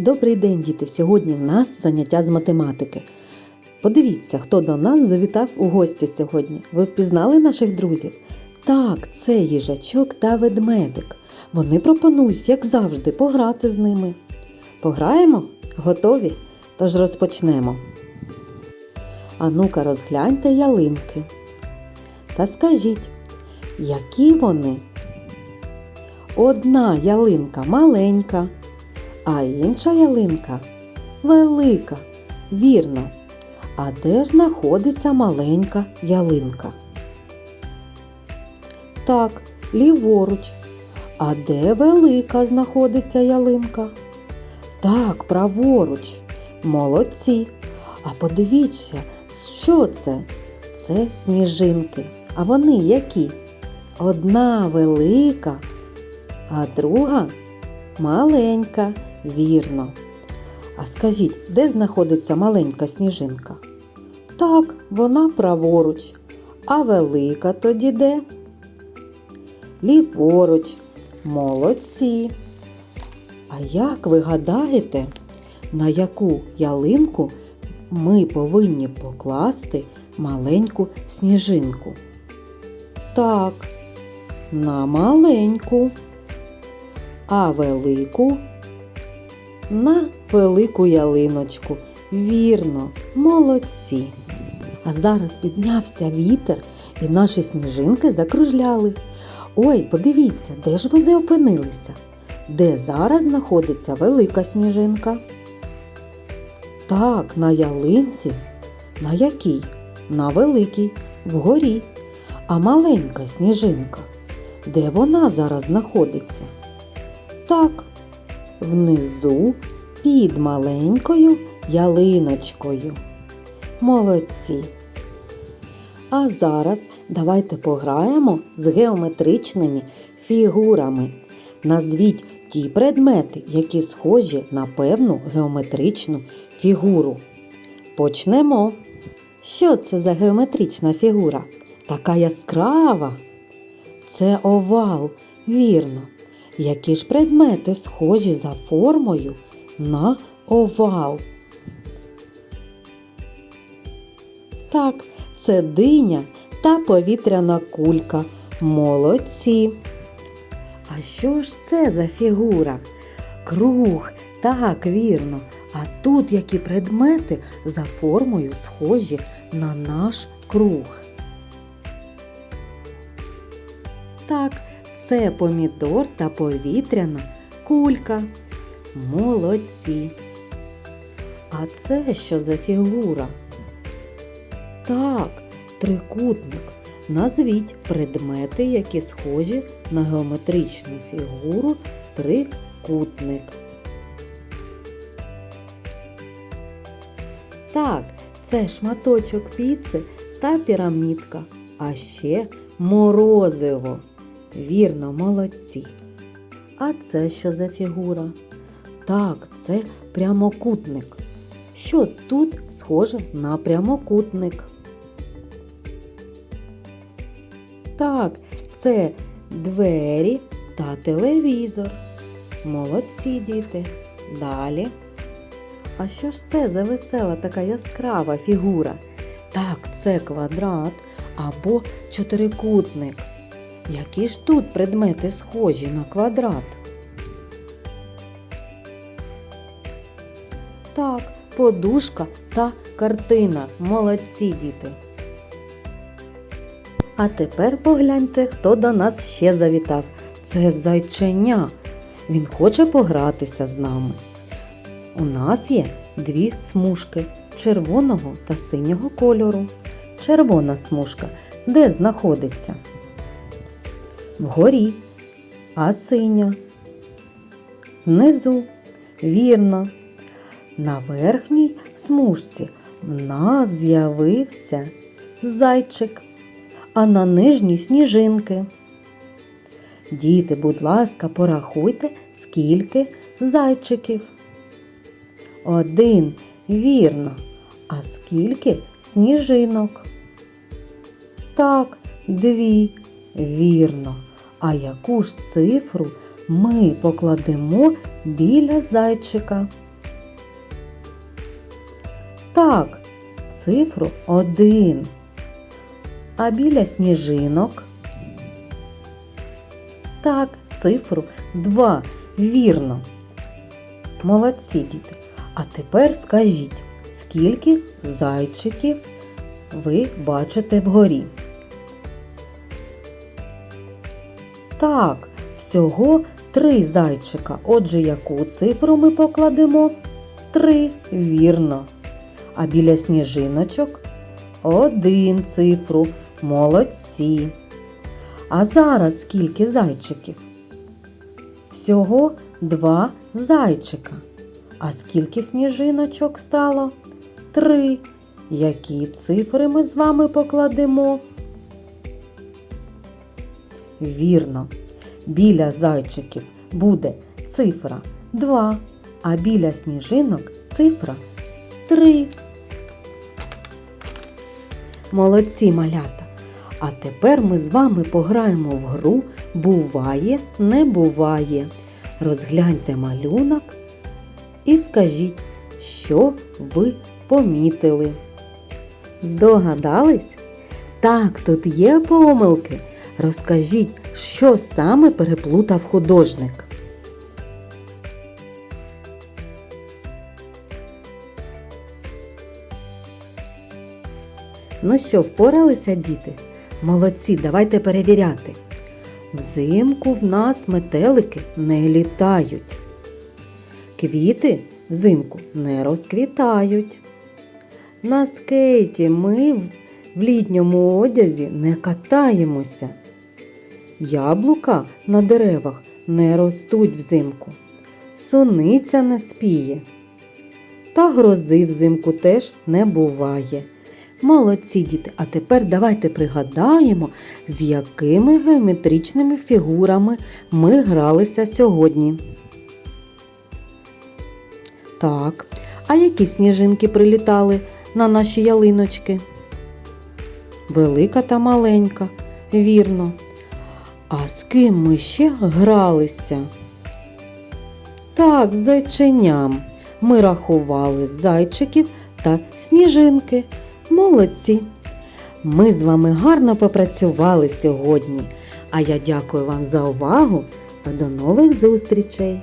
Добрий день, діти! Сьогодні в нас заняття з математики. Подивіться, хто до нас завітав у гості сьогодні. Ви впізнали наших друзів? Так, це їжачок та ведмедик. Вони пропонують, як завжди, пограти з ними. Пограємо? Готові? Тож розпочнемо. А ну-ка розгляньте ялинки. Та скажіть, які вони? Одна ялинка маленька, а інша ялинка велика. Вірно. А де ж знаходиться маленька ялинка? Так, ліворуч. А де велика знаходиться ялинка? Так, праворуч. Молодці. А подивіться, що це? Це сніжинки. А вони які? Одна велика, а друга маленька, вірно. А скажіть, де знаходиться маленька сніжинка? Так, вона праворуч. А велика тоді де? Ліворуч. Молодці. А як ви гадаєте, на яку ялинку ми повинні покласти маленьку сніжинку? Так, на маленьку, а велику на велику ялиночку. Вірно, молодці. А зараз піднявся вітер, і наші сніжинки закружляли. Ой, подивіться, де ж вони опинилися? Де зараз знаходиться велика сніжинка? Так, на ялинці. На якій? На великій, вгорі. А маленька сніжинка. Де вона зараз знаходиться? Так, внизу під маленькою ялиночкою. Молодці. А зараз давайте пограємо з геометричними фігурами. Назвіть ті предмети, які схожі на певну геометричну фігуру. Почнемо. Що це за геометрична фігура? Така яскрава. Це овал, вірно. Які ж предмети схожі за формою на овал? Так, це диня та повітряна кулька. Молодці. А що ж це за фігура? Круг, так, вірно. А тут які предмети за формою схожі на наш круг. Так, це помідор та повітряна кулька. Молодці. А це що за фігура? Так, трикутник. Назвіть предмети, які схожі на геометричну фігуру трикутник. Так, це шматочок піци та пірамідка, а ще морозиво. Вірно, молодці. А це що за фігура? Так, це прямокутник. Що тут схоже на прямокутник? Так, це двері та телевізор. Молодці діти. Далі. А що ж це за весела така яскрава фігура? Так, це квадрат або чотирикутник. Які ж тут предмети схожі на квадрат? Так, подушка та картина. Молодці діти. А тепер погляньте, хто до нас ще завітав. Це зайченя. Він хоче погратися з нами. У нас є дві смужки червоного та синього кольору. Червона смужка де знаходиться? Вгорі, а синя. Внизу. Вірно. На верхній смужці в нас з'явився зайчик, а на нижній сніжинки. Діти, будь ласка, порахуйте, скільки зайчиків. Один, вірно. А скільки сніжинок? Так, дві, вірно. А яку ж цифру ми покладемо біля зайчика? Так, цифру один. А біля сніжинок. Так, цифру два. Вірно. Молодці діти. А тепер скажіть, скільки зайчиків ви бачите вгорі? Так, всього три зайчика. Отже, яку цифру ми покладемо? Три, вірно. А біля сніжиночок один цифру. Молодці. А зараз скільки зайчиків? Всього два зайчика. А скільки сніжиночок стало? Три. Які цифри ми з вами покладемо? Вірно. Біля зайчиків буде цифра 2, а біля сніжинок цифра 3. Молодці малята! А тепер ми з вами пограємо в гру Буває, не буває. Розгляньте малюнок і скажіть, що ви помітили. Здогадались? Так, тут є помилки. Розкажіть, що саме переплутав художник. Ну що, впоралися, діти? Молодці, давайте перевіряти. Взимку в нас метелики не літають. Квіти взимку не розквітають. На скейті ми в- літньому одязі не катаємося. Яблука на деревах не ростуть взимку. Суниця не спіє. Та грози взимку теж не буває. Молодці діти, а тепер давайте пригадаємо, з якими геометричними фігурами ми гралися сьогодні. Так, а які сніжинки прилітали на наші ялиночки? Велика та маленька, вірно. А з ким ми ще гралися? Так, з зайченям. Ми рахували зайчиків та сніжинки. Молодці! Ми з вами гарно попрацювали сьогодні. А я дякую вам за увагу та до нових зустрічей!